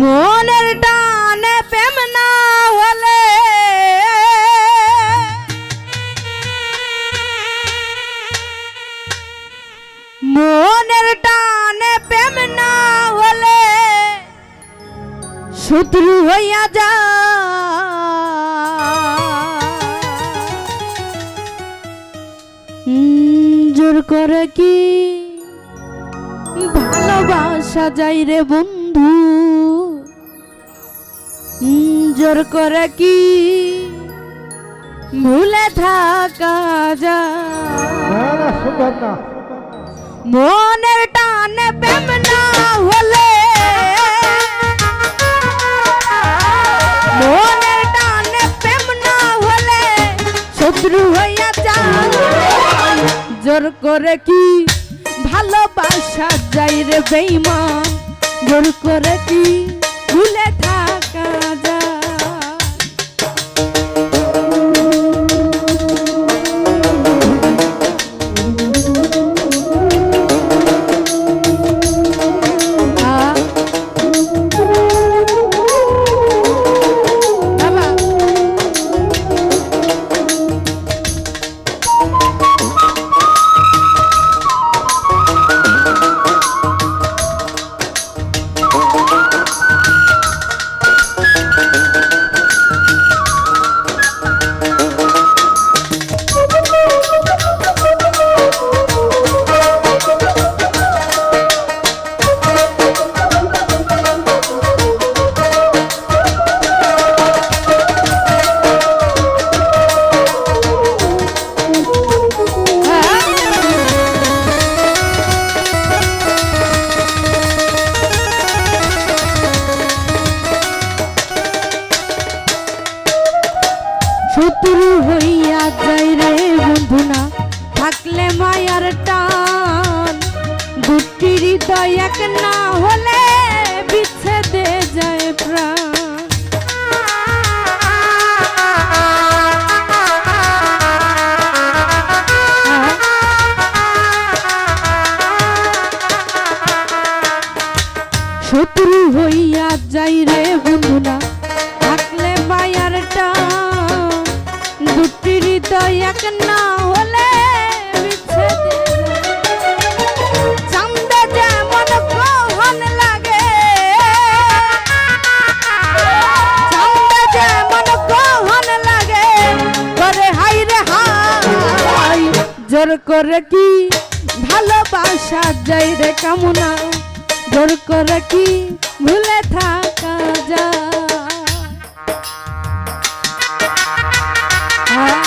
মনের টানে প্রেম না হলে। মনের টানে প্রেম না হলে শত্রু হইয়া যা। জোর করে কি? ভালোবাসা যাই রে বন্ধু। জোর করে কি ভুলে থাকা না মনের টানে প্রেম না হলে মনের টানে প্রেম না হলে শত্রু হইয়া জোর করে কি ভালোবাসা যাই রে বেইমান জোর করে কি ভুলে মায়ার টান। দুটি হৃদয় এক না হলে বিচ্ছেদে যায় প্রাণ। করে কি ভালোবাসা যাই রে কামনা। জোর করে কি ভুলে থাকা যায়। হ্যাঁ।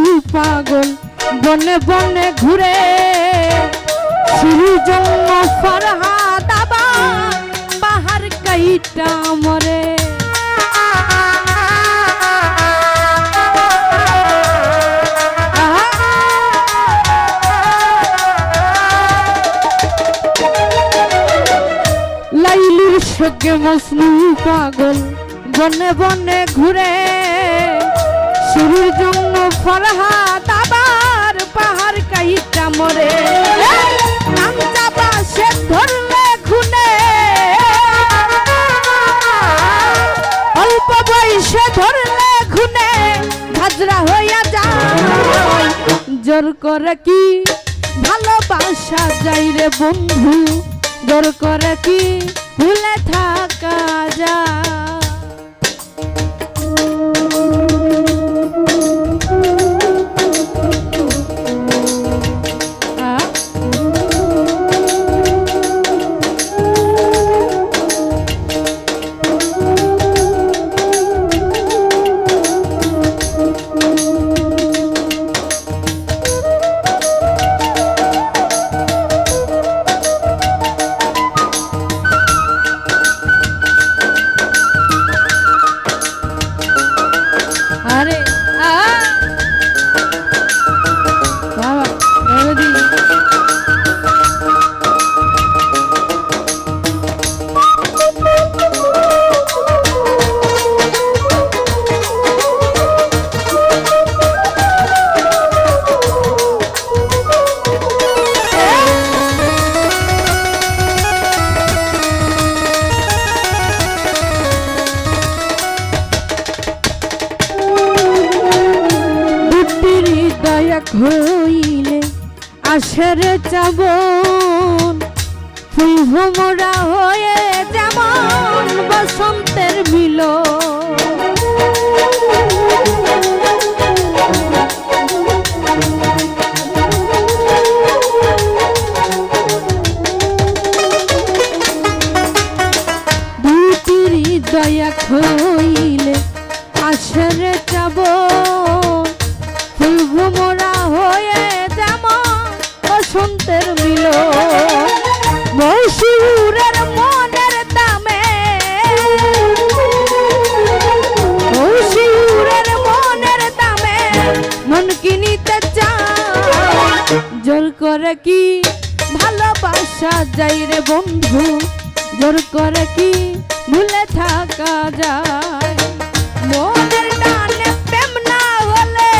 মসনু পাগল বনে বনে ঘুরে বাহার কাইটা মরে। লাইলির শোকে মসনু পাগল বনে বনে ঘুরে শুরুর জন্য ফরহাদ, আবার পাহাড় কাইটা মরে। খুনে। অল্প বয়সে খুনে। জোর করে কি? ভালোবাসা যাই রে বন্ধু। জোর করে কি? ভুলে থাকা যায়। হইলে আসের চাবন ফুল ভোমরা হয়ে যেমন বসন্তের মিলন। দয়া হইলে আসের যাব করে কি? ভালোবাসা যাই রে বন্ধু, জোর করে কি ভুলে থাকা যায়? মনের টানে প্রেম না হলে,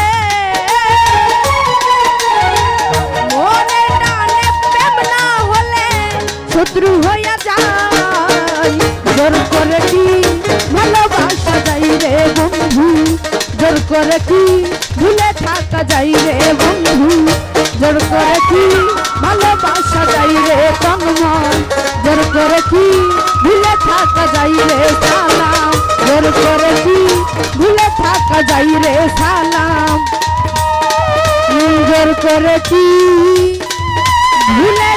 মনের টানে শত্রু হইয়া যায়। জোর করে কি ভালোবাসা যাই রে বন্ধু, জোর করে কি ভুলে থাকা যাই রে বন্ধু? জোর করে কি ভালোবাসা যাই রে তন্ময়? জোর করে কি ভুলে থাকা যাই রে সালাম? জোর করে কি ভুলে থাকা যাই রে সালাম? জোর করে কি ভুলে